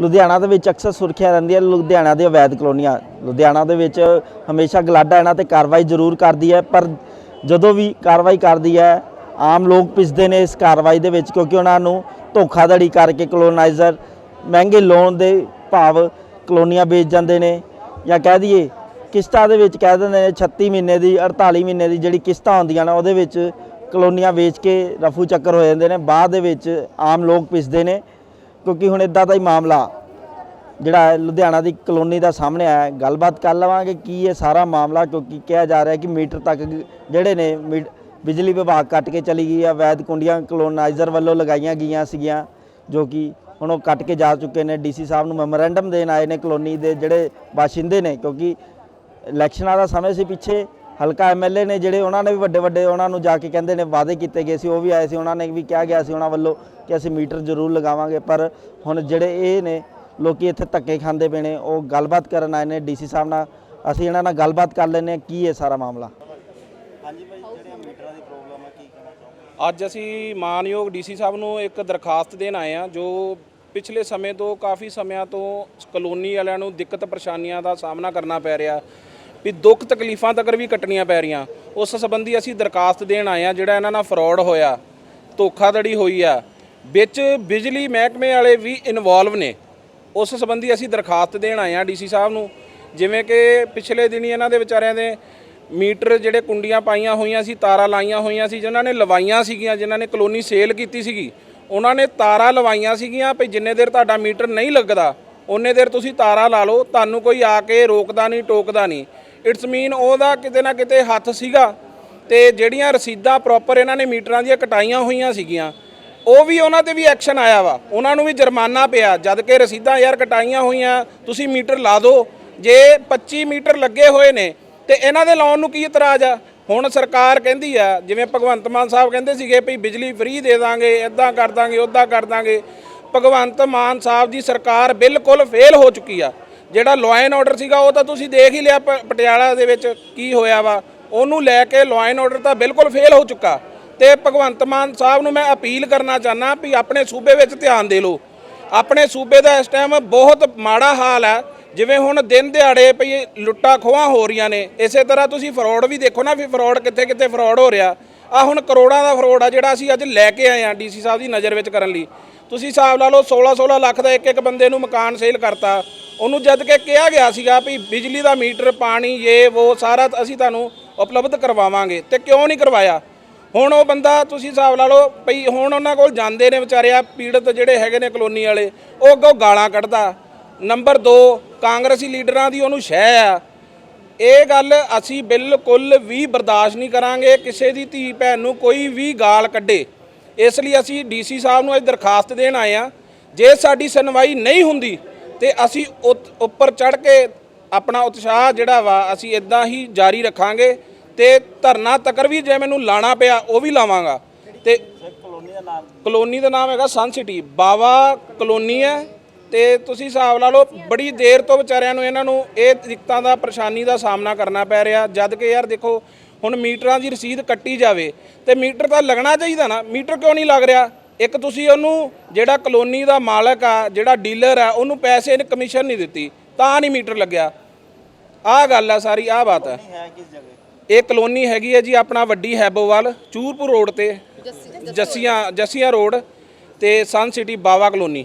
ਲੁਧਿਆਣਾ ਦੇ ਵਿੱਚ ਅਕਸਰ ਸੁਰੱਖਿਆ ਰਹਿੰਦੀ ਹੈ ਲੁਧਿਆਣਾ ਦੀਆਂ ਅਵੈਧ ਕਲੋਨੀਆਂ। ਲੁਧਿਆਣਾ ਦੇ ਵਿੱਚ ਹਮੇਸ਼ਾ ਗਲਾਡਾ ਇਹਨਾਂ ਤੇ ਕਾਰਵਾਈ ਜ਼ਰੂਰ ਕਰਦੀ ਹੈ, ਪਰ ਜਦੋਂ ਵੀ ਕਾਰਵਾਈ ਕਰਦੀ ਹੈ, ਆਮ ਲੋਕ ਪਿਸਦੇ ਨੇ ਇਸ ਕਾਰਵਾਈ ਦੇ ਵਿੱਚ, ਕਿਉਂਕਿ ਉਹਨਾਂ ਨੂੰ ਧੋਖਾਧੜੀ ਕਰਕੇ ਕਲੋਨਾਈਜ਼ਰ ਮਹਿੰਗੇ ਲੋਨ ਦੇ ਭਾਵ ਕਲੋਨੀਆਂ ਵੇਚ ਜਾਂਦੇ ਨੇ। ਜਾਂ ਕਹਿ ਦਈਏ, ਕਿਸ਼ਤਾਂ ਦੇ ਵਿੱਚ ਕਹਿ ਦਿੰਦੇ ਨੇ 36 ਮਹੀਨੇ ਦੀ 48 ਮਹੀਨੇ ਦੀ ਜਿਹੜੀ ਕਿਸ਼ਤਾਂ ਹੁੰਦੀਆਂ ਨੇ, ਉਹਦੇ ਵਿੱਚ ਕਲੋਨੀਆਂ ਵੇਚ ਕੇ ਰਫੂ ਚੱਕਰ ਹੋ ਜਾਂਦੇ ਨੇ। ਬਾਅਦ ਦੇ ਵਿੱਚ ਆਮ ਲੋਕ ਪਿਸਦੇ ਨੇ। ਕਿਉਂਕਿ ਹੁਣ ਇਦਾਂ ਦਾ ਹੀ ਮਾਮਲਾ ਜਿਹੜਾ ਲੁਧਿਆਣਾ ਦੀ ਕਲੋਨੀ ਦਾ ਸਾਹਮਣੇ ਆਇਆ ਗੱਲਬਾਤ ਕਰ ਲਵਾਂਗੇ ਕੀ ਇਹ ਸਾਰਾ ਮਾਮਲਾ, ਕਿਉਂਕਿ ਕਿਹਾ ਜਾ ਰਿਹਾ ਕਿ ਮੀਟਰ ਤੱਕ ਜਿਹੜੇ ਨੇ ਮੀ- ਬਿਜਲੀ ਵਿਭਾਗ ਕੱਟ ਕੇ ਚਲੀ ਗਈ ਆ, ਵੈਦ ਕੁੰਡੀਆਂ ਕਲੋਨਾਈਜ਼ਰ ਵੱਲੋਂ ਲਗਾਈਆਂ ਗਈਆਂ ਸੀਗੀਆਂ, ਜੋ ਕਿ ਹੁਣ ਉਹ ਕੱਟ ਕੇ ਜਾ ਚੁੱਕੇ ਨੇ। ਡੀਸੀ ਸਾਹਿਬ ਨੂੰ ਮੈਮੋਰੈਂਡਮ ਦੇਣ ਆਏ ਨੇ ਕਲੋਨੀ ਦੇ ਜਿਹੜੇ ਬਾਸ਼ਿੰਦੇ ਨੇ, ਕਿਉਂਕਿ ਇਲੈਕਸ਼ਨਾਂ ਦਾ ਸਮੇਂ ਸੀ ਪਿੱਛੇ। ਹਲਕਾ ਐਮਐਲਏ ਨੇ ਜਿਹੜੇ ਉਹਨਾਂ ਨੇ ਵੀ ਵੱਡੇ ਵੱਡੇ ਉਹਨਾਂ ਨੂੰ ਜਾ ਕੇ ਕਹਿੰਦੇ ਨੇ ਵਾਅਦੇ ਕੀਤੇ ਗਏ ਸੀ ਉਹ ਵੀ ਆਏ ਸੀ ਉਹਨਾਂ ਨੇ ਵੀ ਕਿਹਾ ਗਿਆ ਸੀ ਉਹਨਾਂ ਵੱਲੋਂ ਕਿ ਅਸੀਂ ਮੀਟਰ ਜ਼ਰੂਰ ਲਗਾਵਾਂਗੇ ਪਰ ਹੁਣ ਜਿਹੜੇ ਇਹ ਨੇ ਲੋਕੀ ਇੱਥੇ ਧੱਕੇ ਖਾਂਦੇ ਪਏ ਨੇ ਉਹ ਗੱਲਬਾਤ ਕਰਨ ਆਏ ਨੇ ਡੀਸੀ ਸਾਹਿਬ ਨਾਲ। ਅਸੀਂ ਇਹਨਾਂ ਨਾਲ ਗੱਲਬਾਤ ਕਰ ਲੈਂਦੇ ਹਾਂ ਕੀ ਹੈ ਸਾਰਾ ਮਾਮਲਾ? ਹਾਂਜੀ ਭਾਈ ਜਿਹੜੇ ਮੀਟਰਾਂ ਦੀ ਪ੍ਰੋਬਲਮ ਹੈ ਕੀ ਕਹਿਣਾ ਚਾਹੋਗੇ? ਅੱਜ ਅਸੀਂ ਮਾਨਯੋਗ ਡੀਸੀ ਸਾਹਿਬ ਨੂੰ ਇੱਕ ਦਰਖਾਸਤ ਦੇਣ ਆਏ ਆ ਜੋ ਪਿਛਲੇ ਸਮੇਂ ਤੋਂ ਕਾਫੀ ਸਮਿਆਂ ਤੋਂ ਕਲੋਨੀ ਵਾਲਿਆਂ ਨੂੰ ਦਿੱਕਤ ਪਰੇਸ਼ਾਨੀਆਂ ਦਾ ਸਾਹਮਣਾ ਕਰਨਾ ਪੈ ਰਿਹਾ। ਵੀ ਦੁੱਖ ਤਕਲੀਫਾਂ ਤੱਕ ਵੀ ਕੱਟਣੀਆਂ ਪੈ ਰਹੀਆਂ। ਉਸ ਸੰਬੰਧੀ ਅਸੀਂ ਦਰਖਾਸਤ ਦੇਣ ਆਏ ਆ ਜਿਹੜਾ ਇਹਨਾਂ ਨਾਲ ਫਰਾਡ ਹੋਇਆ, ਧੋਖਾਧੜੀ ਹੋਈ ਆ। ਵਿੱਚ ਬਿਜਲੀ ਮਹਿਕਮੇ ਵਾਲੇ ਵੀ ਇਨਵੋਲਵ ਨੇ। ਉਸ ਸੰਬੰਧੀ ਅਸੀਂ ਦਰਖਾਸਤ ਦੇਣ ਆਏ ਆ ਡੀਸੀ ਸਾਹਿਬ ਨੂੰ। ਜਿਵੇਂ ਕਿ ਪਿਛਲੇ ਦਿਨੀ ਇਹਨਾਂ ਦੇ ਵਿਚਾਰਿਆਂ ਦੇ ਮੀਟਰ ਜਿਹੜੇ ਕੁੰਡੀਆਂ ਪਾਈਆਂ ਹੋਈਆਂ ਸੀ, ਤਾਰਾਂ ਲਾਈਆਂ ਹੋਈਆਂ ਸੀ, ਜਿਨ੍ਹਾਂ ਨੇ ਲਵਾਈਆਂ ਸੀਗੀਆਂ, ਜਿਨ੍ਹਾਂ ਨੇ ਕਲੋਨੀ ਸੇਲ ਕੀਤੀ ਸੀਗੀ, ਉਹਨਾਂ ਨੇ ਤਾਰਾਂ ਲਵਾਈਆਂ ਸੀਗੀਆਂ ਵੀ ਜਿੰਨੇ ਦੇਰ ਤੁਹਾਡਾ ਮੀਟਰ ਨਹੀਂ ਲੱਗਦਾ, ਉਹਨੇ ਦੇਰ ਤੁਸੀਂ ਤਾਰਾਂ ਲਾ ਲਓ, ਤੁਹਾਨੂੰ ਕੋਈ ਆ ਕੇ ਰੋਕਦਾ ਨਹੀਂ, ਟੋਕਦਾ ਨਹੀਂ। ਇਟਸ ਮੀਨ ਉਹਦਾ ਕਿਤੇ ਨਾ ਕਿਤੇ ਹੱਥ ਸੀਗਾ ਤੇ ਜਿਹੜੀਆਂ ਰਸੀਦਾਂ ਪ੍ਰੋਪਰ ਇਹਨਾਂ ਨੇ ਮੀਟਰਾਂ ਦੀਆਂ ਕਟਾਈਆਂ ਹੋਈਆਂ ਸੀਗੀਆਂ, ਉਹ ਵੀ ਉਹਨਾਂ ਤੇ ਵੀ ਐਕਸ਼ਨ ਆਇਆ ਵਾ। ਉਹਨਾਂ ਨੂੰ ਵੀ ਜੁਰਮਾਨਾ ਪਿਆ, ਜਦ ਕਿ ਰਸੀਦਾਂ ਯਾਰ ਕਟਾਈਆਂ ਹੋਈਆਂ, ਤੁਸੀਂ ਮੀਟਰ ਲਾ ਦਿਓ ਜੇ 25 ਮੀਟਰ ਲੱਗੇ ਹੋਏ ਨੇ, ਤੇ ਇਹਨਾਂ ਦੇ ਲਾਉਣ ਨੂੰ ਕੀ ਇਤਰਾਜ਼ ਆ? ਹੁਣ ਸਰਕਾਰ ਕਹਿੰਦੀ ਆ, ਜਿਵੇਂ ਭਗਵੰਤ ਮਾਨ ਸਾਹਿਬ ਕਹਿੰਦੇ ਸੀਗੇ ਵੀ ਬਿਜਲੀ ਫ੍ਰੀ ਦੇ ਦਾਂਗੇ ਇਦਾਂ ਕਰ ਦਾਂਗੇ ਉਦਾਂ ਕਰ ਦਾਂਗੇ। ਭਗਵੰਤ ਮਾਨ ਸਾਹਿਬ ਦੀ ਸਰਕਾਰ ਬਿਲਕੁਲ ਫੇਲ ਹੋ ਚੁੱਕੀ ਆ। ਜਿਹੜਾ ਲਾਅ ਐਂਡ ਆਰਡਰ ਸੀਗਾ, ਉਹ ਤਾਂ ਤੁਸੀਂ ਦੇਖ ਹੀ ਲਿਆ ਪਟਿਆਲਾ ਦੇ ਵਿੱਚ ਕੀ ਹੋਇਆ ਵਾ। ਉਹਨੂੰ ਲੈ ਕੇ ਲਾਅ ਐਂਡ ਆਰਡਰ ਤਾਂ ਬਿਲਕੁਲ ਫੇਲ ਹੋ ਚੁੱਕਾ। ਤੇ ਭਗਵੰਤ ਮਾਨ ਸਾਹਿਬ ਨੂੰ ਮੈਂ ਅਪੀਲ ਕਰਨਾ ਚਾਹਨਾ ਵੀ ਆਪਣੇ ਸੂਬੇ ਵਿੱਚ ਧਿਆਨ ਦੇ ਲਓ। ਆਪਣੇ ਸੂਬੇ ਦਾ ਇਸ ਟਾਈਮ ਬਹੁਤ ਮਾੜਾ ਹਾਲ ਹੈ। ਜਿਵੇਂ ਹੁਣ ਦਿਨ ਦਿਹਾੜੇ ਪਈ ਲੁੱਟਾਂ ਖੋਹਾਂ ਹੋ ਰਹੀਆਂ ਨੇ। ਇਸੇ ਤਰ੍ਹਾਂ ਤੁਸੀਂ ਫਰਾਡ ਵੀ ਦੇਖੋ ਨਾ ਵੀ ਫਰਾਡ ਕਿੱਥੇ ਕਿੱਥੇ ਫਰਾਡ ਹੋ ਰਿਹਾ। ਆ ਹੁਣ ਕਰੋੜਾਂ ਦਾ ਫਰੋਡ ਆ ਜਿਹੜਾ ਅਸੀਂ ਅੱਜ ਲੈ ਕੇ ਆਏ ਆ ਡੀਸੀ ਸਾਹਿਬ ਦੀ ਨਜ਼ਰ ਵਿੱਚ ਕਰਨ ਲਈ। ਤੁਸੀਂ ਹਿਸਾਬ ਲਾ ਲਓ 16 16 ਲੱਖ ਦਾ ਇੱਕ ਇੱਕ ਬੰਦੇ ਨੂੰ ਮਕਾਨ ਸੇਲ ਕਰਤਾ। ਉਹਨੂੰ ਜਦ ਕਿ ਕਿਹਾ ਗਿਆ ਸੀਗਾ ਵੀ ਬਿਜਲੀ ਦਾ ਮੀਟਰ, ਪਾਣੀ ਇਹ ਉਹ ਸਾਰਾ ਅਸੀਂ ਤੁਹਾਨੂੰ ਉਪਲਬਧ ਕਰਵਾਵਾਂਗੇ ਤੇ ਕਿਉਂ ਨਹੀਂ ਕਰਵਾਇਆ? ਹੁਣ ਉਹ ਬੰਦਾ ਤੁਸੀਂ ਹਿਸਾਬ ਲਾ ਲਓ ਭਈ ਹੁਣ ਉਹਨਾਂ ਕੋਲ ਜਾਂਦੇ ਨੇ ਵਿਚਾਰੇ ਆ ਪੀੜਤ ਜਿਹੜੇ ਹੈਗੇ ਨੇ ਕਲੋਨੀ ਵਾਲੇ, ਉਹ ਅੱਗੋਂ ਗਾਲਾਂ ਕੱਢਦਾ। ਨੰਬਰ 2 ਕਾਂਗਰਸੀ ਲੀਡਰਾਂ ਦੀ ਉਹਨੂੰ ਸ਼ਹਿ ਆ। ਇਹ ਗੱਲ ਅਸੀਂ ਬਿਲਕੁਲ ਵੀ ਬਰਦਾਸ਼ਤ ਨਹੀਂ ਕਰਾਂਗੇ ਕਿਸੇ ਦੀ ਧੀ ਭੈਣ ਨੂੰ ਕੋਈ ਵੀ ਗਾਲ ਕੱਢੇ। ਇਸ ਲਈ ਅਸੀਂ ਡੀਸੀ ਸਾਹਿਬ ਨੂੰ ਅੱਜ ਦਰਖਾਸਤ ਦੇਣ ਆਏ ਆ ਜੇ ਸਾਡੀ ਸੁਣਵਾਈ ਨਹੀਂ ਹੁੰਦੀ ਤੇ ਅਸੀਂ ਉੱਪਰ ਚੜ ਕੇ ਆਪਣਾ ਉਤਸ਼ਾਹ ਜਿਹੜਾ ਵਾ ਅਸੀਂ ਇਦਾਂ ਹੀ ਜਾਰੀ ਰੱਖਾਂਗੇ ਤੇ ਧਰਨਾ ਤੱਕਰ ਵੀ ਜੇ ਮੈਨੂੰ ਲਾਣਾ ਪਿਆ ਉਹ ਵੀ ਲਾਵਾਂਗਾ। ਤੇ ਕਲੋਨੀ ਦਾ ਨਾਮ ਕਲੋਨੀ ਦਾ ਨਾਮ ਹੈਗਾ ਸਨ ਸਿਟੀ। ਬਾਵਾ ਕਲੋਨੀ ਹੈ ਤੇ ਤੁਸੀਂ ਹਿਸਾਬ ਲਾ ਲਓ ਬੜੀ ਦੇਰ ਤੋਂ ਵਿਚਾਰਿਆਂ ਨੂੰ ਇਹਨਾਂ ਨੂੰ ਇਹ ਦਿੱਕਤਾਂ ਦਾ ਪਰੇਸ਼ਾਨੀ ਦਾ ਸਾਹਮਣਾ ਕਰਨਾ ਪੈ ਰਿਹਾ। ਜਦ ਕਿ ਯਾਰ ਦੇਖੋ ਹੁਣ ਮੀਟਰਾਂ ਦੀ ਰਸੀਦ ਕੱਟੀ ਜਾਵੇ ਤੇ ਮੀਟਰ ਤਾਂ ਲੱਗਣਾ ਚਾਹੀਦਾ ਨਾ। ਮੀਟਰ ਕਿਉਂ ਨਹੀਂ ਲੱਗ ਰਿਹਾ? ਇੱਕ ਤੁਸੀਂ ਉਹਨੂੰ ਜਿਹੜਾ ਕਲੋਨੀ ਦਾ ਮਾਲਕ ਆ ਜਿਹੜਾ ਡੀਲਰ ਆ ਉਹਨੂੰ ਪੈਸੇ ਨੇ ਕਮਿਸ਼ਨ ਨਹੀਂ ਦਿੱਤੀ ਤਾਂ ਨਹੀਂ ਮੀਟਰ ਲੱਗਿਆ। ਆਹ ਗੱਲ ਆ ਸਾਰੀ ਆਹ ਬਾਤ ਹੈ ਇਹ ਕਲੋਨੀ ਹੈਗੀ ਹੈ ਜੀ ਆਪਣਾ ਵੱਡੀ ਹੈਬੋਵਾਲ ਚੂਰਪੁਰ ਰੋਡ ਤੇ ਜੱਸੀਆਂ ਜੱਸੀਆਂ ਰੋਡ ਤੇ ਸਨ ਸਿਟੀ ਬਾਵਾ ਕਲੋਨੀ।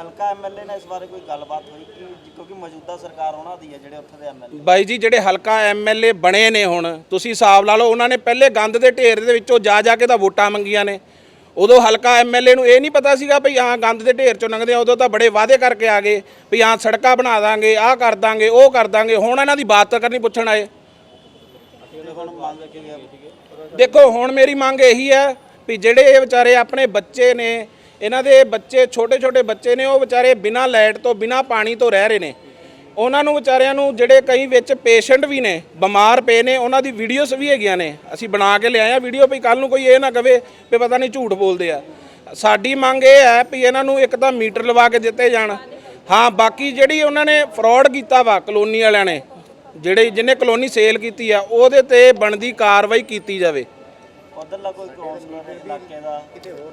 ਹਲਕਾ ਐਮਐਲਏ ਨਾਲ ਇਸ ਬਾਰੇ ਕੋਈ ਗੱਲਬਾਤ ਹੋਈ ਕਿ ਕਿਉਂਕਿ ਮੌਜੂਦਾ ਸਰਕਾਰ ਉਹਨਾਂ ਦੀ ਹੈ ਜਿਹੜੇ ਉੱਥੇ ਦੇ ਐਮਐਲਏ ਬਾਈ ਜੀ, ਜਿਹੜੇ ਹਲਕਾ ਐਮਐਲਏ ਬਣੇ ਨੇ ਹੁਣ, ਤੁਸੀਂ ਹਿਸਾਬ ਲਾ ਲਓ, ਉਹਨਾਂ ਨੇ ਪਹਿਲੇ ਗੰਦ ਦੇ ਢੇਰ ਦੇ ਵਿੱਚੋਂ ਜਾ ਜਾ ਕੇ ਤਾਂ ਵੋਟਾਂ ਮੰਗੀਆਂ ਨੇ। ਉਦੋਂ ਹਲਕਾ ਐਮਐਲਏ ਨੂੰ ਇਹ ਨਹੀਂ ਪਤਾ ਸੀਗਾ ਭਈ ਹਾਂ ਗੰਦ ਦੇ ਢੇਰ ਚੋਂ ਲੰਘਦੇ ਆ, ਉਦੋਂ ਤਾਂ ਬੜੇ ਵਾਅਦੇ ਕਰਕੇ ਆ ਗਏ ਵੀ ਹਾਂ ਸੜਕਾਂ ਬਣਾ ਦਾਂਗੇ, ਆਹ ਕਰ ਦਾਂਗੇ, ਉਹ ਕਰ ਦਾਂਗੇ, ਹੁਣ ਇਹਨਾਂ ਦੀ ਬਾਤ ਤਾਂ ਕਰਨੀ ਪੁੱਛਣ ਆਏ। ਦੇਖੋ, ਹੁਣ ਮੇਰੀ ਮੰਗ ਇਹੀ ਹੈ ਵੀ ਜਿਹੜੇ ਇਹ ਵਿਚਾਰੇ ਆਪਣੇ ਬੱਚੇ ਨੇ ਇਹਨਾਂ ਦੇ ਬੱਚੇ ਛੋਟੇ ਛੋਟੇ ਬੱਚੇ ਨੇ, ਉਹ ਵਿਚਾਰੇ ਬਿਨਾਂ ਲਾਈਟ ਤੋਂ, ਬਿਨਾਂ ਪਾਣੀ ਤੋਂ ਰਹਿ ਰਹੇ ਨੇ। ਉਹਨਾਂ ਨੂੰ ਵਿਚਾਰਿਆਂ ਨੂੰ ਜਿਹੜੇ ਕਈ ਵਿੱਚ ਪੇਸ਼ੈਂਟ ਵੀ ਨੇ, ਬਿਮਾਰ ਪਏ ਨੇ, ਉਹਨਾਂ ਦੀ ਵੀਡੀਓਜ਼ ਵੀ ਹੈਗੀਆਂ ਨੇ। ਅਸੀਂ ਬਣਾ ਕੇ ਲਿਆਏ ਆ ਵੀਡੀਓ ਵੀ ਕੱਲ ਨੂੰ ਕੋਈ ਇਹ ਨਾ ਕਵੇ ਵੀ ਪਤਾ ਨਹੀਂ ਝੂਠ ਬੋਲਦੇ ਆ। ਸਾਡੀ ਮੰਗ ਇਹ ਹੈ ਵੀ ਇਹਨਾਂ ਨੂੰ ਇੱਕ ਤਾਂ ਮੀਟਰ ਲਵਾ ਕੇ ਦਿੱਤੇ ਜਾਣ। ਹਾਂ, ਬਾਕੀ ਜਿਹੜੀ ਉਹਨਾਂ ਨੇ ਫਰਾਡ ਕੀਤਾ ਵਾ ਕਲੋਨੀ ਵਾਲਿਆਂ ਨੇ, ਜਿਹੜੇ, ਜਿਹਨੇ ਕਲੋਨੀ ਸੇਲ ਕੀਤੀ ਆ, ਉਹਦੇ ਤੇ ਬਣਦੀ ਕਾਰਵਾਈ ਕੀਤੀ ਜਾਵੇ। ਉਧਰਲਾ ਕੋਈ ਕਾਉਂਸਲਰ ਇਲਾਕੇ ਦਾ।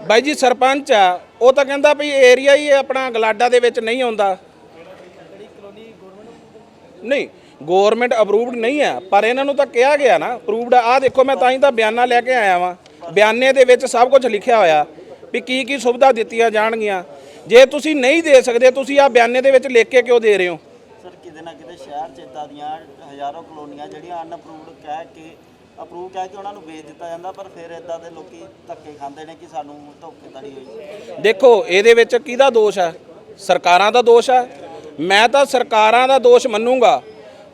ਬਾਈ ਜੀ ਸਰਪੰਚ ਆ ਉਹ ਤਾਂ ਕਹਿੰਦਾ ਵੀ ਏਰੀਆ ਹੀ ਆਪਣਾ ਗਲਾਡਾ ਦੇ ਵਿੱਚ ਨਹੀਂ ਆਉਂਦਾ। ਨਹੀਂ ਗਵਰਨਮੈਂਟ ਅਪਰੂਵਡ ਨਹੀਂ ਹੈ ਪਰ ਇਹਨਾਂ ਨੂੰ ਤਾਂ ਕਿਹਾ ਗਿਆ ਨਾ ਅਪਰੂਵਡ ਆ। ਦੇਖੋ ਮੈਂ ਤਾਂ ਹੀ ਤਾਂ ਬਿਆਨਾ ਲੈ ਕੇ ਆਇਆ ਵਾਂ। ਬਿਆਨੇ ਦੇ ਵਿੱਚ ਸਭ ਕੁਝ ਲਿਖਿਆ ਹੋਇਆ ਵੀ ਕੀ ਕੀ ਸੁਵਿਧਾ ਦਿੱਤੀਆਂ ਜਾਣਗੀਆਂ। ਜੇ ਤੁਸੀਂ ਨਹੀਂ ਦੇ ਸਕਦੇ ਤੁਸੀਂ ਆ ਬਿਆਨੇ ਦੇ ਵਿੱਚ ਲਿਖ ਕੇ ਕਿਉਂ ਦੇ ਰਹੇ ਹੋ? ਸਰ ਕਿਤੇ ਨਾ ਕਿਤੇ ਸ਼ਹਿਰ ਚ ਇਦਾਂ ਦੀਆਂ ਹਜ਼ਾਰਾਂ ਕਲੋਨੀਆਂ ਜਿਹੜੀਆਂ ਅਨਅਪਰੂਵਡ ਕਹਿ ਕੇ ਅਪਰੂਵ ਕਹਿ ਕੇ ਉਹਨਾਂ ਨੂੰ ਵੇਚ ਦਿੱਤਾ ਜਾਂਦਾ, ਪਰ ਫਿਰ ਇਦਾਂ ਦੇ ਲੋਕੀ ਧੱਕੇ ਖਾਂਦੇ ਨੇ ਕਿ ਸਾਨੂੰ ਧੋਖੇਧੜੀ ਹੋਈ। ਦੇਖੋ, ਇਹਦੇ ਵਿੱਚ ਕਿਹਦਾ ਦੋਸ਼ ਹੈ ਸਰਕਾਰਾਂ ਦਾ ਦੋਸ਼ ਹੈ ਮੈਂ ਤਾਂ ਸਰਕਾਰਾਂ ਦਾ ਦੋਸ਼ ਮੰਨੂਗਾ।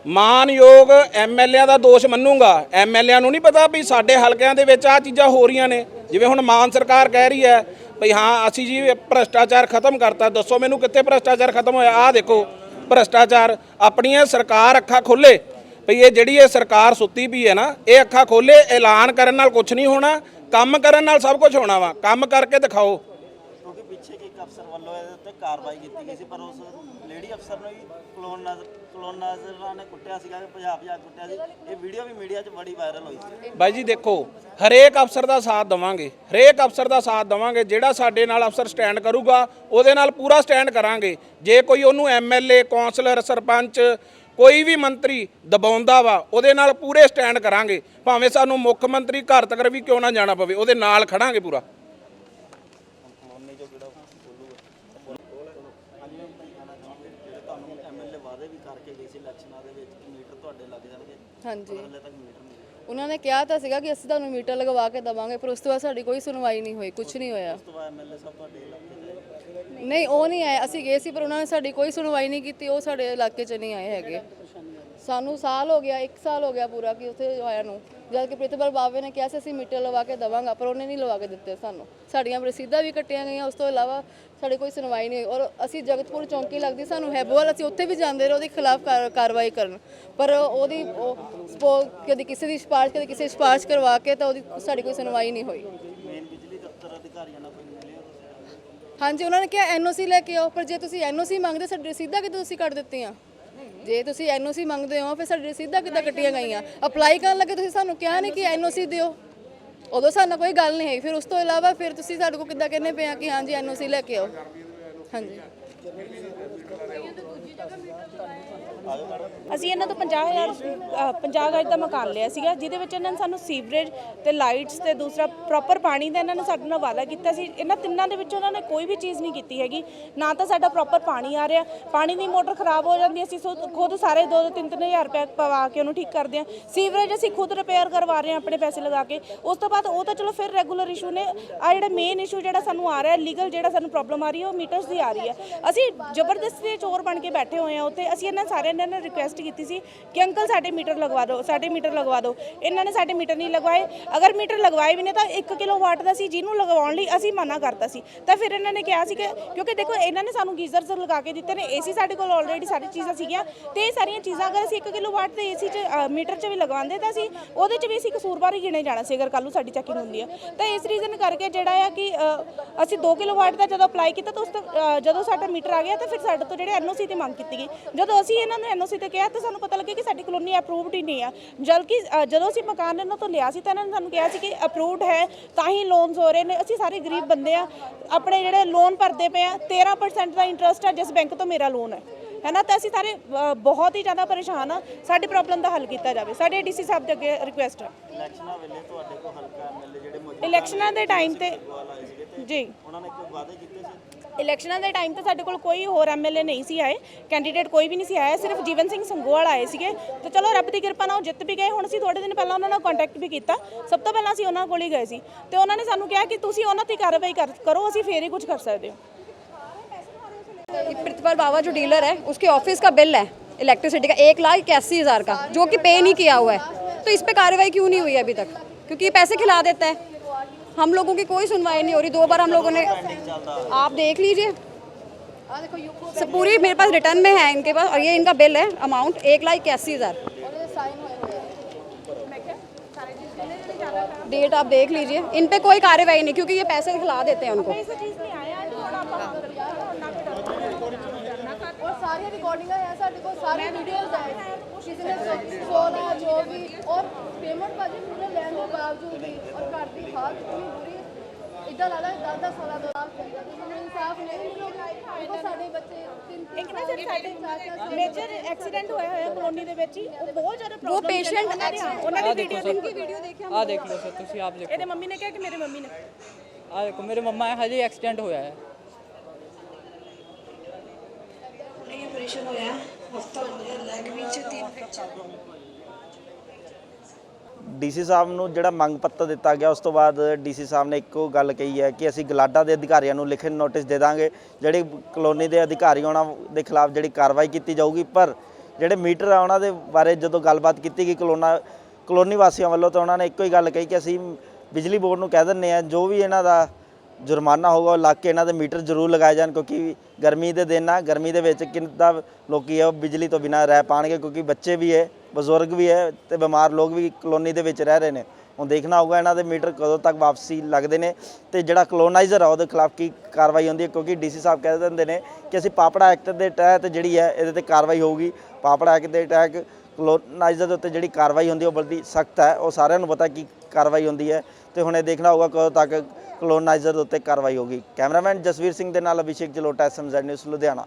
ਮਾਨਯੋਗ ਐਮਐਲਏਆਂ ਦਾ ਦੋਸ਼ ਮੰਨੂਗਾ। ਐਮਐਲਏਆਂ ਨੂੰ ਨਹੀਂ ਪਤਾ ਵੀ ਸਾਡੇ ਹਲਕਿਆਂ ਦੇ ਵਿੱਚ ਆ ਚੀਜ਼ਾਂ ਹੋ ਰਹੀਆਂ ਨੇ। ਜਿਵੇਂ ਹੁਣ ਮਾਨ ਸਰਕਾਰ ਕਹਿ ਰਹੀ ਹੈ ਭਈ ਹਾਂ, ਅਸੀਂ ਜੀ ਭ੍ਰਸ਼ਟਾਚਾਰ ਖਤਮ ਕਰਤਾ। ਦੱਸੋ ਮੈਨੂੰ ਕਿੱਥੇ ਭ੍ਰਸ਼ਟਾਚਾਰ ਖਤਮ ਹੋਇਆ? ਆਹ ਦੇਖੋ, ਭ੍ਰਸ਼ਟਾਚਾਰ, ਆਪਣੀਆਂ ਸਰਕਾਰ ਅੱਖਾਂ ਖੋਲੇ ਭਈ ਇਹ ਜਿਹੜੀ ਇਹ ਸਰਕਾਰ ਸੁੱਤੀ ਵੀ ਹੈ ਨਾ ਇਹ ਅੱਖਾਂ ਖੋਲੇ ਐਲਾਨ ਕਰਨ ਨਾਲ ਕੁਝ ਨਹੀਂ ਹੋਣਾ ਕੰਮ ਕਰਨ ਨਾਲ ਸਭ ਕੁਝ ਹੋਣਾ ਵਾ। ਕੰਮ ਕਰਕੇ ਦਿਖਾਓ। ਕਿਉਂਕਿ ਪਿੱਛੇ ਇੱਕ ਅਫਸਰ ਵੱਲੋਂ ਇਹਦੇ ਉੱਤੇ ਕਾਰਵਾਈ ਕੀਤੀ ਗਈ ਸੀ ਪਰ ਉਸ ਲੇਡੀ ਅਫਸਰ ਨੂੰ ਵੀ ਕਲੋਨਾਈਜ਼ਰ ਕਲੋਨਾਈਜ਼ਰਾਂ ਨੇ ਕੁੱਟਿਆ ਸੀਗਾ ਭਜਾ ਭਜਾ ਕੁੱਟਿਆ ਸੀ। ਇਹ ਵੀਡੀਓ ਵੀ ਮੀਡੀਆ 'ਚ ਬੜੀ ਵਾਇਰਲ ਹੋਈ ਸੀ। ਬਾਈ ਜੀ ਦੇਖੋ ਹਰੇਕ ਅਫਸਰ ਦਾ ਸਾਥ ਦਵਾਂਗੇ ਹਰੇਕ ਅਫਸਰ ਦਾ ਸਾਥ ਦਵਾਂਗੇ ਜਿਹੜਾ ਸਾਡੇ ਨਾਲ ਅਫਸਰ ਸਟੈਂਡ ਕਰੂਗਾ ਉਹਦੇ ਨਾਲ ਪੂਰਾ ਸਟੈਂਡ ਕਰਾਂਗੇ। ਜੇ ਕੋਈ ਉਹਨੂੰ ਐਮਐਲਏ ਕੌਂਸਲਰ ਸਰਪੰਚ ਕੋਈ ਵੀ ਮੰਤਰੀ ਦਬਾਉਂਦਾ ਵਾ, ਉਹਦੇ ਨਾਲ ਪੂਰੇ ਸਟੈਂਡ ਕਰਾਂਗੇ। ਭਾਵੇਂ ਸਾਨੂੰ ਮੁੱਖ ਮੰਤਰੀ ਘਰ ਤੱਕ ਵੀ ਕਿਉਂ ਨਾ ਜਾਣਾ ਪਵੇ, ਉਹਦੇ ਨਾਲ ਖੜਾਂਗੇ ਪੂਰਾ। ਹਾਂਜੀ। ਉਹਨਾਂ ਨੇ ਕਿਹਾ ਤਾਂ ਸੀਗਾ ਕਿ ਅਸੀਂ ਤੁਹਾਨੂੰ ਮੀਟਰ ਲਗਵਾ ਕੇ ਦਵਾਂਗੇ ਪਰ ਉਸ ਤੋਂ ਬਾਅਦ ਸਾਡੀ ਕੋਈ ਸੁਣਵਾਈ ਨਹੀਂ ਹੋਈ ਕੁਝ ਨਹੀਂ ਹੋਇਆ। ਨਹੀਂ ਉਹ ਨਹੀਂ ਆਏ। ਅਸੀਂ ਗਏ ਸੀ ਪਰ ਉਹਨਾਂ ਨੇ ਸਾਡੀ ਕੋਈ ਸੁਣਵਾਈ ਨਹੀਂ ਕੀਤੀ ਉਹ ਸਾਡੇ ਇਲਾਕੇ 'ਚ ਨਹੀਂ ਆਏ ਹੈਗੇ। ਸਾਨੂੰ ਸਾਲ ਹੋ ਗਿਆ 1 ਸਾਲ ਹੋ ਗਿਆ ਪੂਰਾ ਕਿ ਉੱਥੇ ਆਇਆ ਨੂੰ। ਜਦ ਕਿ ਪ੍ਰਿਤਪਾਲ ਬਾਵੇ ਨੇ ਕਿਹਾ ਸੀ ਅਸੀਂ ਮੀਟਰ ਲਵਾ ਕੇ ਦਵਾਂਗਾ ਪਰ ਉਹਨੇ ਨਹੀਂ ਲਵਾ ਕੇ ਦਿੱਤੇ ਸਾਨੂੰ। ਸਾਡੀਆਂ ਰਸੀਦਾਂ ਵੀ ਕੱਟੀਆਂ ਗਈਆਂ ਉਸ ਤੋਂ ਇਲਾਵਾ ਸਾਡੀ ਕੋਈ ਸੁਣਵਾਈ ਨਹੀਂ ਔਰ ਅਸੀਂ ਜਗਤਪੁਰ ਚੌਂਕੀ ਲੱਗਦੀ ਸਾਨੂੰ ਹੈਬੋਵਾਲ ਅਸੀਂ ਉੱਥੇ ਵੀ ਜਾਂਦੇ ਰਹੇ ਉਹਦੇ ਖਿਲਾਫ ਕਾਰ- ਕਾਰਵਾਈ ਕਰਨ। ਪਰ ਉਹਦੀ ਕਦੀ ਕਿਸੇ ਦੀ ਸਿਫਾਰਿਸ਼ ਕਦੀ ਕਿਸੇ ਸਿਫਾਰਿਸ਼ ਕਰਵਾ ਕੇ ਤਾਂ ਉਹਦੀ ਸਾਡੀ ਕੋਈ ਸੁਣਵਾਈ ਨਹੀਂ ਹੋਈ। ਮੇਨ ਬਿਜਲੀ ਦਫ਼ਤਰ ਅਧਿਕਾਰੀਆਂ ਨਾਲ ਕੋਈ ਮਿਲਿਆ ਤੁਸੀਂ? ਹਾਂਜੀ ਉਹਨਾਂ ਨੇ ਕਿਹਾ ਐਨਓਸੀ ਲੈ ਕੇ ਆਓ ਪਰ ਜੇ ਤੁਸੀਂ ਐਨਓਸੀ ਮੰਗਦੇ ਸਾਡੀ ਰਸੀਦਾਂ ਕਿਦੋਂ ਤੁਸੀਂ ਕੱਟ ਦਿੱਤੀਆਂ? ਜੇ ਤੁਸੀਂ ਐਨਓਸੀ ਮੰਗਦੇ ਹੋ, ਫਿਰ ਸਾਡੀ ਰਸੀਦਾਂ ਕਿੱਦਾਂ ਕੱਟੀਆਂ ਗਈਆਂ? ਅਪਲਾਈ ਕਰਨ ਲੱਗੇ ਤੁਸੀਂ ਸਾਨੂੰ ਕਿਹਾ ਨਹੀਂ ਕਿ ਐਨਓਸੀ ਦਿਓ। ਉਦੋਂ ਸਾਨੂੰ ਕੋਈ ਗੱਲ ਨਹੀਂ ਹੈ ਫਿਰ ਉਸ ਤੋਂ ਇਲਾਵਾ ਫਿਰ ਤੁਸੀਂ ਸਾਡੇ ਕੋਲ ਕਿੱਦਾਂ ਕਹਿੰਦੇ ਪਏ ਆ ਕਿ ਹਾਂਜੀ, ਐਨਓਸੀ ਲੈ ਕੇ ਆਓ। ਹਾਂਜੀ। ਅਸੀਂ ਇਹਨਾਂ ਤੋਂ 50000 ਅ, 50 ਗਜ ਦਾ ਮਕਾਨ ਲਿਆ ਸੀਗਾ ਜਿਹਦੇ ਵਿੱਚ ਇਹਨਾਂ ਨੇ ਸਾਨੂੰ ਸੀਵਰੇਜ ਤੇ ਲਾਈਟਸ ਤੇ ਦੂਸਰਾ ਪ੍ਰੋਪਰ ਪਾਣੀ ਦਾ ਇਹਨਾਂ ਨੇ ਸਾਡੇ ਨਾਲ ਵਾਅਦਾ ਕੀਤਾ ਸੀ। ਇਹਨਾਂ ਤਿੰਨਾਂ ਦੇ ਵਿੱਚ ਉਹਨਾਂ ਨੇ ਕੋਈ ਵੀ ਚੀਜ਼ ਨਹੀਂ ਕੀਤੀ ਹੈਗੀ। ਨਾ ਤਾਂ ਸਾਡਾ ਪ੍ਰੋਪਰ ਪਾਣੀ ਆ ਰਿਹਾ ਪਾਣੀ ਦੀ ਮੋਟਰ ਖਰਾਬ ਹੋ ਜਾਂਦੀ ਅਸੀਂ ਸੋ- ਖੁਦ ਸਾਰੇ 2-3 ਹਜ਼ਾਰ ਰੁਪਏ ਪਵਾ ਕੇ ਉਹਨੂੰ ਠੀਕ ਕਰਦੇ ਹਾਂ। ਸੀਵਰੇਜ ਅਸੀਂ ਖੁਦ ਰਿਪੇਅਰ ਕਰਵਾ ਰਹੇ ਹਾਂ ਆਪਣੇ ਪੈਸੇ ਲਗਾ ਕੇ। ਉਸ ਤੋਂ ਬਾਅਦ ਉਹ ਤਾਂ ਚਲੋ ਫਿਰ ਰੈਗੂਲਰ ਇਸ਼ੂ ਨੇ। ਆ ਜਿਹੜਾ ਮੇਨ ਇਸ਼ੂ ਜਿਹੜਾ ਸਾਨੂੰ ਆ ਰਿਹਾ ਲੀਗਲ ਜਿਹੜਾ ਸਾਨੂੰ ਪ੍ਰੋਬਲਮ ਆ ਰਹੀ ਹੈ ਉਹ ਮੀਟਰਸ ਦੀ ਆ ਰਹੀ ਹੈ। ਅਸੀਂ ਜ਼ਬਰਦਸਤੀ ਚੋਰ ਬਣ ਕੇ ਬੈਠੇ ਹੋਏ ਆ ਉੱਥੇ। ਅਸੀਂ ਇਹਨਾਂ ਸਾਰੇ ਇਹਨਾਂ ਨੇ ਰਿਕੁਐਸਟ ਕੀਤੀ ਸੀ ਕਿ ਅੰਕਲ ਸਾਡੇ ਮੀਟਰ ਲਗਵਾ ਦਿਓ, ਸਾਡੇ ਮੀਟਰ ਲਗਵਾ ਦਿਓ। ਇਹਨਾਂ ਨੇ ਸਾਡੇ ਮੀਟਰ ਨਹੀਂ ਲਗਵਾਏ। ਅਗਰ ਮੀਟਰ ਲਗਵਾਏ ਵੀ ਨੇ ਤਾਂ 1 ਕਿਲੋ ਵਾਟ ਦਾ ਸੀ ਜਿਹਨੂੰ ਲਗਵਾਉਣ ਲਈ ਅਸੀਂ ਮਨਾ ਕਰਤਾ ਸੀ। ਤਾਂ ਫਿਰ ਇਹਨਾਂ ਨੇ ਕਿਹਾ ਸੀ ਕਿ ਕਿਉਂਕਿ ਦੇਖੋ, ਇਹਨਾਂ ਨੇ ਸਾਨੂੰ ਗੀਜ਼ਰਸ ਲਗਾ ਕੇ ਦਿੱਤੇ ਨੇ। ਏਸੀ ਸਾਡੇ ਕੋਲ ਆਲਰੇਡੀ ਸਾਰੀ ਚੀਜ਼ਾਂ ਸੀਗੀਆਂ ਤੇ ਇਹ ਸਾਰੀਆਂ ਚੀਜ਼ਾਂ ਅਗਰ ਅਸੀਂ 1 ਕਿਲੋ ਵਾਟ ਦੇ ਏਸੀ 'ਚ ਮੀਟਰ 'ਚ ਵੀ ਲਗਵਾਉਂਦੇ ਤਾਂ ਅਸੀਂ ਉਹਦੇ 'ਚ ਵੀ ਅਸੀਂ ਕਸੂਰਵਾਰ ਹੀ ਗਿਣੇ ਜਾਣਾ ਸੀ ਅਗਰ ਕੱਲ੍ਹ ਨੂੰ ਸਾਡੀ ਚੈਕਿੰਗ ਹੁੰਦੀ ਹੈ। ਤਾਂ ਇਸ ਰੀਜ਼ਨ ਕਰਕੇ ਜਿਹੜਾ ਆ ਕਿ ਅਸੀਂ 2 ਕਿਲੋ ਵਾਟ ਦਾ ਜਦੋਂ ਅਪਲਾਈ ਕੀਤਾ ਤਾਂ ਉਸ ਤੋਂ ਜਦੋਂ ਸਾਡਾ ਮੀਟਰ ਆ ਗਿਆ ਤਾਂ ਫਿਰ ਸਾਡੇ ਤੋਂ ਜਿਹੜੇ ਐਨਓਸੀ ਦੀ ਮੰਗ ਕੀਤੀ ਗਈ। ਜਦੋਂ ਅਸੀਂ ਇਹਨਾਂ ਨੂੰ ਐਨਓਸੀ ਤੇ ਕਿਹਾ ਤਾਂ ਸਾਨੂੰ ਪਤਾ ਲੱਗਿਆ ਕਿ ਸਾਡੀ ਕਲੋਨੀ ਅਪਰੂਵਡ ਹੀ ਨਹੀਂ ਆ। ਜਦਕਿ ਅ, ਜਦੋਂ ਅਸੀਂ ਮਕਾਨ ਇਹਨਾਂ ਤੋਂ ਲਿਆ ਸੀ ਤਾਂ ਇਹਨਾਂ ਨੇ ਸਾਨੂੰ ਕਿਹਾ ਸੀ ਕਿ ਅਪਰੂਵਡ ਹੈ ਤਾਂ ਹੀ ਲੋਨਸ ਹੋ ਰਹੇ ਨੇ। ਅਸੀਂ ਸਾਰੇ ਗਰੀਬ ਬੰਦੇ ਆ ਆਪਣੇ ਜਿਹੜੇ ਲੋਨ ਭਰਦੇ ਪਏ ਆ 13% ਦਾ ਇੰਟਰਸਟ ਹੈ ਜਿਸ ਬੈਂਕ ਤੋਂ ਮੇਰਾ ਲੋਨ ਹੈ। ਹੈਨਾ? ਤਾਂ ਅਸੀਂ ਸਾਰੇ ਅ, ਬਹੁਤ ਹੀ ਜ਼ਿਆਦਾ ਪਰੇਸ਼ਾਨ ਆ ਸਾਡੀ ਪ੍ਰੋਬਲਮ ਦਾ ਹੱਲ ਕੀਤਾ ਜਾਵੇ। ਸਾਡੇ ਡੀਸੀ ਸਾਹਿਬ ਦੇ ਅੱਗੇ ਰਿਕੁਐਸਟ ਹੈ ਇਲੈਕਸ਼ਨਾਂ ਵੇਲੇ ਤੁਹਾਡੇ ਕੋਲ ਹਲਕਾ ਐਮਐਲਏ ਜਿਹੜੇ ਮੌਜੂਦ ਇਲੈਕਸ਼ਨਾਂ ਦੇ ਟਾਈਮ ਤੇ ਵਾਲ ਆਏ ਸੀਗੇ ਤੇ ਜੀ। ਉਹਨਾਂ ਨੇ ਕੋਈ ਵਾਅਦੇ ਕੀਤੇ ਸੀ? ਇਲੈਕਸ਼ਨਾਂ ਦੇ ਟਾਈਮ ਤੇ ਸਾਡੇ ਕੋਲ ਕੋਈ ਹੋਰ ਐਮਐਲਏ ਨਹੀਂ ਸੀ ਆਏ ਕੈਂਡੀਡੇਟ ਕੋਈ ਵੀ ਨਹੀਂ ਸੀ ਆਇਆ ਸਿਰਫ ਜੀਵਨ ਸਿੰਘ ਸੰਗੋਵਾਲ ਆਏ ਸੀਗੇ ਤੇ ਚਲੋ ਰੱਬ ਦੀ ਕਿਰਪਾ ਨਾਲ ਉਹ ਜਿੱਤ ਵੀ ਗਏ ਹੁਣ ਅਸੀਂ ਥੋੜੇ ਦਿਨ ਪਹਿਲਾਂ ਉਹਨਾਂ ਨਾਲ ਕੰਟੈਕਟ ਵੀ ਕੀਤਾ ਸਭ ਤੋਂ ਪਹਿਲਾਂ ਅਸੀਂ ਉਹਨਾਂ ਕੋਲ ਹੀ ਗਏ ਸੀ ਤੇ ਉਹਨਾਂ ਨੇ ਸਾਨੂੰ ਕਿਹਾ ਕਿ ਤੁਸੀਂ ਉਹਨਾਂ ਤੇ ਕਾਰਵਾਈ ਕਰ- ਕਰੋ ਅਸੀਂ ਫੇਰ ਹੀ ਕੁਝ ਕਰ ਸਕਦੇ ਹਾਂ ये प्रतिपल बाबा जो डीलर है उसके ऑफिस का बिल है इलेक्ट्रिसिटी का एक लाख इक्यासी हज़ार का जो कि पे नहीं किया हुआ है तो इस पे कार्रवाई क्यों नहीं हुई अभी तक क्योंकि ये पैसे खिला देता है हम लोगों की कोई सुनवाई नहीं हो रही। दो बार हम लोगों ने आप देख लीजिए। सब पूरी मेरे पास रिटर्न में है इनके पास और ये इनका बिल है अमाउंट एक लाख इक्यासी हज़ार। डेट आप देख लीजिए। इन पे कोई कार्रवाई नहीं क्योंकि ये पैसे खिला देते हैं उनको। सारी रिकॉर्डिंग है सारी वीडियोस है। ਕਿਸੇ ਨੇ ਸੋ- ਸੋਨਾ ਜੋ ਵੀ ਔਰ ਪੇਮੈਂਟ ਭਾਜੀ ਪੂਰੇ ਲੈਣ ਦੇ ਬਾਵਜੂਦ ਵੀ ਔਰ ਘਰ ਦੀ ਹਾਲਤ ਇਤਨੀ ਬੁਰੀ ਇਦਾਂ ਲੱਗਦਾ 10-10 ਸਾਲਾਂ ਦਾ ਨਾਮ ਚੱਲਦਾ ਤੇ ਸਾਨੂੰ ਇਨਸਾਫ ਨਹੀਂ ਮਿਲੇਗਾ ਦੇਖੋ ਸਾਡੇ ਬੱਚੇ ਤਿੰਨ ਇੱਕ ਨਾ ਸਿਰ ਸਾਡੇ ਮੇਜਰ ਐਕਸੀਡੈਂਟ ਹੋਇਆ ਹੋਇਆ ਕਲੋਨੀ ਦੇ ਵਿੱਚ ਹੀ। ਉਹ ਬਹੁਤ ਜ਼ਿਆਦਾ ਪ੍ਰੋਬਲਮ ਉਹ ਪੇਸ਼ੈਂਟ ਉਹਨਾਂ ਦੀ ਵੀਡੀਓ ਦੀ ਵੀਡੀਓ ਦੇਖਿਆ ਆ ਦੇਖ ਲਓ ਸਰ। ਤੁਸੀਂ ਆਪ ਦੇਖੋ। ਇਹਦੇ ਮੰਮੀ ਨੇ ਕਿਹਾ ਕਿ ਮੇਰੇ ਮੰਮੀ ਨੇ? ਆ ਦੇਖੋ ਮੇਰੇ ਮੰਮਾ ਹੈ ਹਜੇ ਐਕਸੀਡੈਂਟ ਹੋਇਆ ਹੈ। ਨਹੀਂ ਆਪਰੇਸ਼ਨ ਹੋਇਆ। ਹਫਤਾ ਹੋ ਡੀਸੀ ਸਾਹਿਬ ਨੂੰ ਜਿਹੜਾ ਮੰਗ ਪੱਤਰ ਦਿੱਤਾ ਗਿਆ, ਉਸ ਤੋਂ ਬਾਅਦ ਡੀਸੀ ਸਾਹਿਬ ਨੇ ਇੱਕੋ ਗੱਲ ਕਹੀ ਹੈ ਕਿ ਅਸੀਂ ਗਲਾਡਾ ਦੇ ਅਧਿਕਾਰੀਆਂ ਨੂੰ ਲਿਖਣ ਨੋਟਿਸ ਦੇ ਦਾਂਗੇ। ਜਿਹੜੇ ਕਲੋਨੀ ਦੇ ਅਧਿਕਾਰੀ ਉਹਨਾਂ ਦੇ ਖਿਲਾਫ ਜਿਹੜੀ ਕਾਰਵਾਈ ਕੀਤੀ ਜਾਊਗੀ, ਪਰ ਜਿਹੜੇ ਮੀਟਰ ਆ ਉਹਨਾਂ ਦੇ ਬਾਰੇ ਜਦੋਂ ਗੱਲਬਾਤ ਕੀਤੀ ਗਈ ਕਲੋਨਾ, ਕਲੋਨੀ ਵਾਸੀਆਂ ਵੱਲੋਂ ਤਾਂ ਉਹਨਾਂ ਨੇ ਇੱਕੋ ਹੀ ਗੱਲ ਕਹੀ ਕਿ ਅਸੀਂ ਬਿਜਲੀ ਬੋਰਡ ਨੂੰ ਕਹਿ ਦਿੰਨੇ ਆ ਜੋ ਵੀ ਇਹਨਾਂ ਦਾ ਜੁਰਮਾਨਾ ਹੋਊਗਾ, ਉਹ ਲੱਗ ਕੇ ਇਹਨਾਂ ਦੇ ਮੀਟਰ ਜ਼ਰੂਰ ਲਗਾਏ ਜਾਣ ਕਿਉਂਕਿ ਗਰਮੀ ਦੇ ਦਿਨ ਆ, ਗਰਮੀ ਦੇ ਵਿੱਚ ਕਿੰਨਾ ਲੋਕੀ ਆ, ਉਹ ਬਿਜਲੀ ਤੋਂ ਬਿਨਾਂ ਰਹਿ ਪਾਣਗੇ ਕਿਉਂਕਿ ਬੱਚੇ ਵੀ ਹੈ, ਬਜ਼ੁਰਗ ਵੀ ਹੈ ਤੇ ਬਿਮਾਰ ਲੋਕ ਵੀ ਕਲੋਨੀ ਦੇ ਵਿੱਚ ਰਹਿ ਰਹੇ ਨੇ। ਹੁਣ ਦੇਖਣਾ ਹੋਊਗਾ ਇਹਨਾਂ ਦੇ ਮੀਟਰ ਕਦੋਂ ਤੱਕ ਵਾਪਸੀ ਲੱਗਦੇ ਨੇ ਤੇ ਜਿਹੜਾ ਕਲੋਨਾਈਜ਼ਰ ਆ, ਉਹਦੇ ਖਿਲਾਫ ਕੀ ਕਾਰਵਾਈ ਹੁੰਦੀ ਹੈ ਕਿਉਂਕਿ ਡੀਸੀ ਸਾਹਿਬ ਕਹਿ ਦਿੰਦੇ ਨੇ ਕਿ ਅਸੀਂ ਪਾਪੜਾ ਐਕਟ ਦੇ ਤਹਿਤ ਜਿਹੜੀ ਹੈ, ਇਹਦੇ ਤੇ ਕਾਰਵਾਈ ਹੋਊਗੀ। ਪਾਪੜਾ ਐਕਟ ਦੇ ਤਹਿਤ ਕਲੋਨਾਈਜ਼ਰ ਦੇ ਉੱਤੇ ਜਿਹੜੀ ਕਾਰਵਾਈ ਹੁੰਦੀ ਉਹ ਬੜੀ ਸਖਤ ਹੈ, ਉਹ ਸਾਰਿਆਂ ਨੂੰ ਪਤਾ ਕੀ ਕਾਰਵਾਈ ਹੁੰਦੀ ਹੈ ਤੇ ਹੁਣ ਇਹ ਦੇਖਣਾ ਹੋਊਗਾ ਕਦੋਂ ਤੱਕ ਕਲੋਨਾਈਜ਼ਰ ਉੱਤੇ ਕਾਰਵਾਈ ਹੋਗੀ ਕੈਮਰਾਮੈਨ ਜਸਵੀਰ ਸਿੰਘ ਦੇ ਨਾਲ ਅਭਿਸ਼ੇਕ ਜਲੋਟਾ ਐਸਐਮਜ਼ੈਡ ਨਿਊਜ਼ ਲੁਧਿਆਣਾ।